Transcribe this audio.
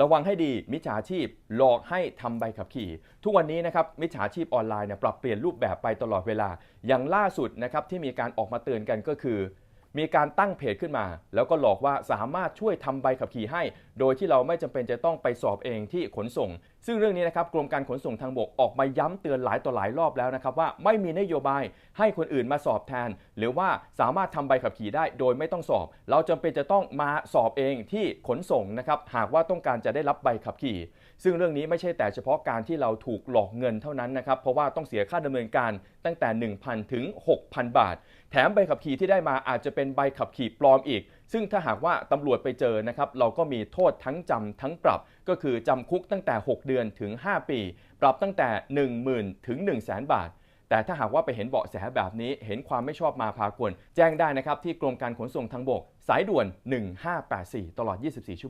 ระวังให้ดีมิจฉาชีพหลอกให้ทำใบขับขี่ ทุกวันนี้นะครับมิจฉาชีพออนไลน์เนี่ยปรับเปลี่ยนรูปแบบไปตลอดเวลา อย่างล่าสุดนะครับที่มีการออกมาเตือนกันก็คือ มีการตั้งเพจขึ้นมา แล้วก็หลอกว่าสามารถช่วยทำใบขับขี่ให้ โดยที่เราไม่จำเป็นจะต้องไปสอบเองที่ขนส่ง ซึ่งเรื่องนี้นะครับกรมการขนส่งทางบกออกมาย้ำเตือนหลายต่อหลายรอบแล้วนะครับว่าไม่มีนโยบายให้คนอื่นมาสอบแทน หรือว่าสามารถทำใบขับขี่ได้โดยไม่ต้องสอบ เราจำเป็นจะต้องมาสอบเองที่ขนส่งนะครับหากว่าต้องการจะได้รับใบขับขี่ ซึ่งเรื่องนี้ไม่ใช่แต่เฉพาะการที่เราถูกหลอกเงินเท่านั้นนะครับเพราะว่าต้องเสียค่าดำเนินการตั้งแต่ 1,000 ถึง 6,000 บาท แถมใบขับขี่ที่ได้มาอาจจะเป็นใบขับขี่ปลอมอีก ซึ่งถ้าหากว่าตำรวจไปเจอนะครับเราก็มีโทษทั้งจำทั้งปรับ ก็คือจำคุกตั้งแต่ 6 เดือนถึง 5 ปี ปรับตั้งแต่ 10,000ถึง1 0 0 0 0แบาท แต่ถ้าหากว่าไปเห็นเบาะแสแบบนี้ เห็นความไม่ชอบมาพากลแจ้งได้นะครับที่กรมการขนส่งทางบก สายด่วน 1584 ตลอด 24 ชั่วโมง